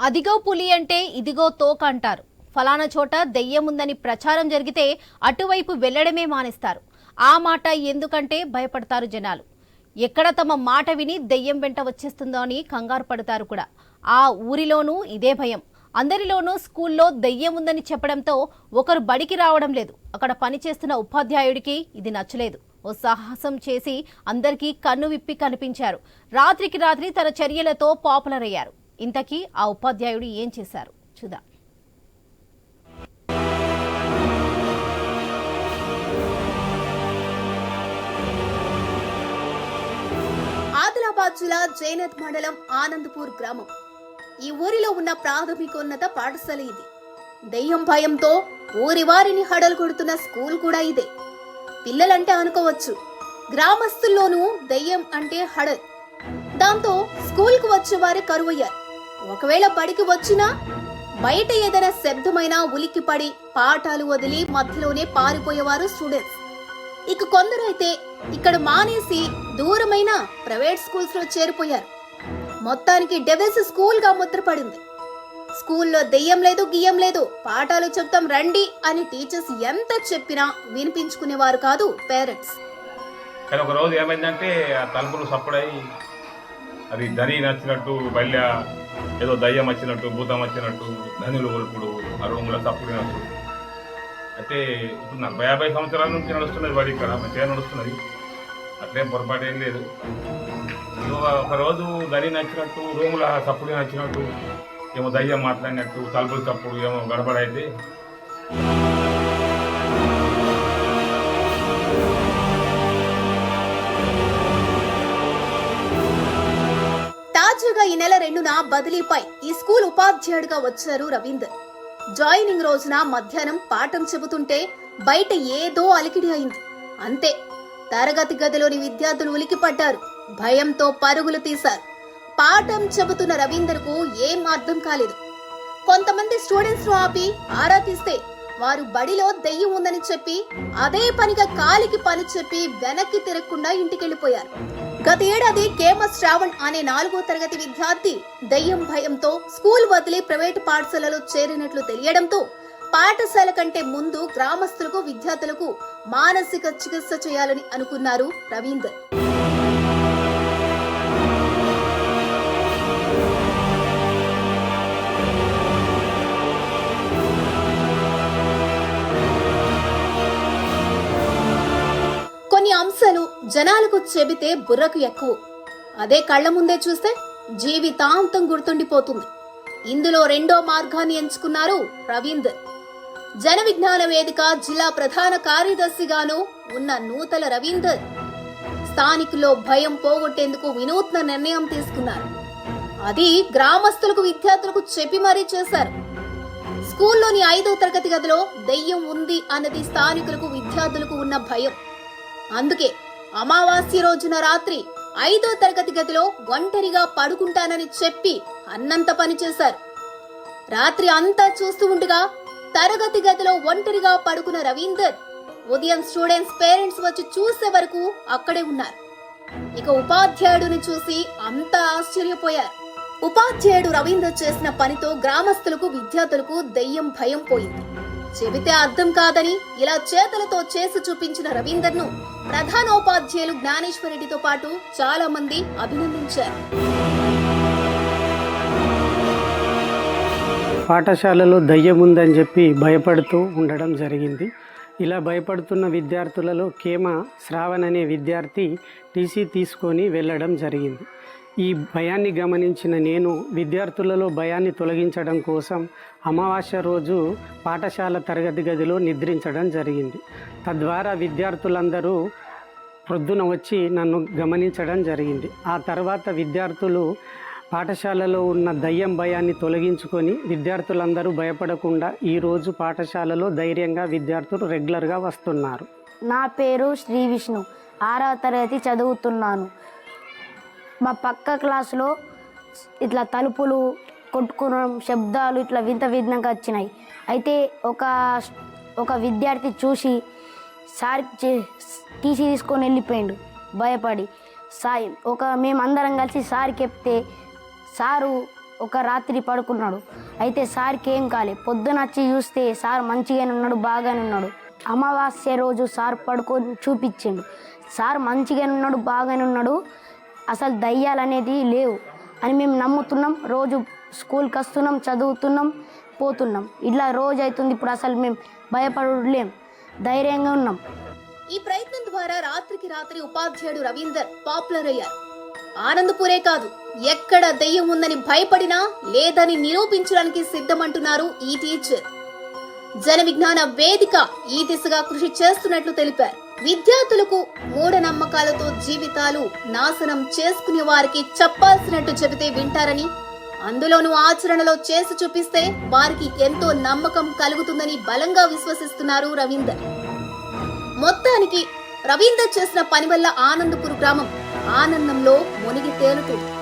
అదిగో పులి అంటే ఇదిగో తోక అంటారు. ఫలానా చోట దెయ్యముందని ప్రచారం జరిగితే అటువైపు వెళ్ళడమే మానేస్తారు. ఆ మాట ఎందుకంటే భయపడతారు జనాలు. ఎక్కడ తమ మాట విని దెయ్యం వెంట వచ్చేస్తుందో అని కంగారు పడతారు కూడా. ఆ ఊరిలోనూ ఇదే భయం. అందరిలోనూ స్కూల్లో దెయ్యం ఉందని చెప్పడంతో ఒకరు బడికి రావడం లేదు. అక్కడ పనిచేస్తున్న ఉపాధ్యాయుడికి ఇది నచ్చలేదు. ఓ సాహసం చేసి అందరికీ కన్ను విప్పి కనిపించారు. రాత్రికి రాత్రి తన చర్యలతో పాపులర్ అయ్యారు ఇంతకీ ఆ ఉపాధ్యాయుడు ఏం చేశారు? చూద్దాం. ఆదిలాబాద్ జిల్లా జైనత్ మండలం ఆనందపూర్ గ్రామం. ఈ ఊరిలో ఉన్న ప్రాథమికోన్నత పాఠశాల ఇది. దెయ్యం భయంతో ఊరి వారిని హడలు కొడుతున్న స్కూల్ కూడా ఇదే. పిల్లలంటే అనుకోవచ్చు. గ్రామస్తుల్లోనూ దెయ్యం అంటే హడల్. దాంతో స్కూల్కు వచ్చే వారే కరువయ్యారు. ఒకవేళ బడికి వచ్చినా బయట ఏదైనా శబ్దమైనా ఉలిక్కి పడి పాఠాలు వదిలి మధ్యలోనే పారిపోయేవారు స్టూడెంట్స్ ఇక కొందరైతే ఇక్కడ మానేసి దూరమైన ప్రైవేట్ స్కూల్స్లో చేరిపోయారు. మొత్తానికి డెవిల్స్ స్కూల్గా ముద్రపడింది. స్కూల్లో దెయ్యం లేదు గియ్యం లేదు పాఠాలు చెప్తాం రండి అని టీచర్స్ ఎంత చెప్పినా వినిపించుకునేవారు కాదు పేరెంట్స్. కానీ ఒక రోజు ఏమైందంటే ఆ తలుపులు సప్పుడై అది ధని నచ్చినట్టు బల్య ఏదో దయ్యం వచ్చినట్టు భూతం వచ్చినట్టు ధనులు కొలుపుడు ఆ రూములో తప్పుడినట్టు అయితే ఇప్పుడు నలభై యాభై సంవత్సరాల నుంచి నడుస్తున్నది వాడి ఇక్కడ మంచిగా నడుస్తున్నది. అట్లేం పొరపాటు ఏం లేదు. ఒకరోజు ఒక రోజు నచ్చినట్టు రూముల తప్పుడు నచ్చినట్టు ఏమో దయ్యం మాట్లాడినట్టు తలుపులు తప్పుడు ఏమో గడబడైతే నెల రెండున బదిలీపై ఈ స్కూల్ ఉపాధ్యాయుడిగా వచ్చారు రవీందర్. జాయినింగ్ రోజున మధ్యాహ్నం పాఠం చెబుతుంటే బయట ఏదో అలికిడి అయింది. అంతే తరగతి గదిలోని విద్యార్థులు ఉలికిపడ్డారు. భయంతో పరుగులు తీశారు. పాఠం చెబుతున్న రవీందర్కు ఏం అర్థం కాలేదు. కొంతమంది స్టూడెంట్స్ను ఆపి ఆరా తీస్తే వారు బడిలో దెయ్యం ఉందని చెప్పి అదే పనిగా కాలికి పని చెప్పి వెనక్కి తిరగకుండా ఇంటికెళ్ళిపోయారు. గత ఏడాది కేమ శ్రావణ్ అనే నాలుగో తరగతి విద్యార్థి దెయ్యం భయంతో స్కూల్ వదిలి ప్రైవేటు పాఠశాలలో చేరినట్లు తెలియడంతో పాఠశాల కంటే ముందు గ్రామస్తులకు విద్యార్థులకు మానసిక చికిత్స చేయాలని అనుకున్నారు రవీందర్ కొన్ని అంశాలు జనాలకు చెబితే బుర్రకు ఎక్కువ. అదే కళ్ళ ముందే చూస్తే జీవితాంతం గుర్తుండిపోతుంది. ఇందులో రెండో మార్గాన్ని ఎంచుకున్నారు రవీందర్ జన విజ్ఞాన వేదిక జిల్లా ప్రధాన కార్యదర్శిగాను ఉన్న నూతల రవీందర్ స్థానికుల్లో భయం పోగొట్టేందుకు వినూత్న నిర్ణయం తీసుకున్నారు. అది గ్రామస్తులకు విద్యార్థులకు చెప్పి మరీ చేశారు. స్కూల్లోని ఐదో తరగతి గదిలో దెయ్యం ఉంది అన్నది స్థానికులకు విద్యార్థులకు ఉన్న భయం. అందుకే అమావాస్య రోజున రాత్రి ఐదో తరగతి గదిలో ఒంటరిగా పడుకుంటానని చెప్పి అన్నంత పని చేశారు. రాత్రి అంతా చూస్తూ ఉండగా తరగతి గదిలో ఒంటరిగా పడుకున్న రవీందర్ ఉదయం స్టూడెంట్స్ పేరెంట్స్ వచ్చి చూసే వరకు అక్కడే ఉన్నారు. ఇక ఉపాధ్యాయుడిని చూసి అంతా ఆశ్చర్యపోయారు. ఉపాధ్యాయుడు రవీందర్ చేసిన పనితో గ్రామస్తులకు విద్యార్థులకు దెయ్యం భయం పోయింది. చెబితే అర్థం కాదని ఇలా చేతలతో చేసి చూపించిన రవీందర్ను ప్రధానోపాధ్యాయులు జ్ఞానేశ్వరరెడ్డితో పాటు చాలా మంది అభినందించారు. పాఠశాలలో దయ్యం ఉందని చెప్పి భయపడుతూ ఉండడం జరిగింది. ఇలా భయపడుతున్న విద్యార్థులలో కేమ శ్రావణ్ అనే విద్యార్థి టీసీ తీసుకొని వెళ్ళడం జరిగింది. ఈ భయాన్ని గమనించిన నేను విద్యార్థులలో భయాన్ని తొలగించడం కోసం అమావాస్య రోజు పాఠశాల తరగతి గదిలో నిద్రించడం జరిగింది. తద్వారా విద్యార్థులందరూ ప్రొద్దున వచ్చి నన్ను గమనించడం జరిగింది. ఆ తర్వాత విద్యార్థులు పాఠశాలలో ఉన్న దయ్యం భయాన్ని తొలగించుకొని విద్యార్థులందరూ భయపడకుండా ఈరోజు పాఠశాలలో ధైర్యంగా విద్యార్థులు రెగ్యులర్గా వస్తున్నారు. నా పేరు శ్రీ విష్ణు. ఆరవ తరగతి చదువుతున్నాను. మా పక్క క్లాసులో ఇట్లా తలుపులు కొట్టుకోవడం శబ్దాలు ఇట్లా వింత విధంగా వచ్చినాయి. అయితే ఒక ఒక విద్యార్థి చూసి సార్ టీసీ తీసుకొని వెళ్ళిపోయిండు. భయపడి సాయి ఒక మేమందరం కలిసి సార్ చెప్తే సారు ఒక రాత్రి పడుకున్నాడు. అయితే సార్కి ఏం కాలే. పొద్దున వచ్చి చూస్తే సార్ మంచిగానే ఉన్నాడు బాగానే ఉన్నాడు. అమావాస్య రోజు సార్ పడుకొని చూపించిండు. సార్ మంచిగానే ఉన్నాడు బాగానే ఉన్నాడు. అసలు దయ్యాలు అనేది లేవు అని మేము నమ్ముతున్నాం. రోజు స్కూల్కి వస్తున్నాం చదువుతున్నాం పోతున్నాం. ఇట్లా రోజు అవుతుంది ఇప్పుడు అసలు మేము భయపడలేం. ధైర్యంగా ఉన్నాం. ఈ ప్రయత్నం ద్వారా రాత్రికి రాత్రి ఉపాధ్యాయుడు రవీందర్ పాపులర్ అయ్యారు. ఆనందపూరే కాదు ఎక్కడ దెయ్యం ఉందని భయపడినా లేదని నిరూపించడానికి సిద్ధమంటున్నారు ఈ టీచర్. జన విజ్ఞాన వేదిక ఈ దిశగా కృషి చేస్తున్నట్లు తెలిపారు. విద్యార్థులకు మూఢనమ్మకాలతో జీవితాలు నాశనం చేసుకునే వారికి చెప్పాల్సినట్టు చెబితే వింటారని అందులోనూ ఆచరణలో చేసి చూపిస్తే వారికి ఎంతో నమ్మకం కలుగుతుందని బలంగా విశ్వసిస్తున్నారు రవీందర్. మొత్తానికి రవీందర్ చేసిన పని వల్ల ఆనందపురు గ్రామం ఆనందంలో మునిగి తేలుతుంది.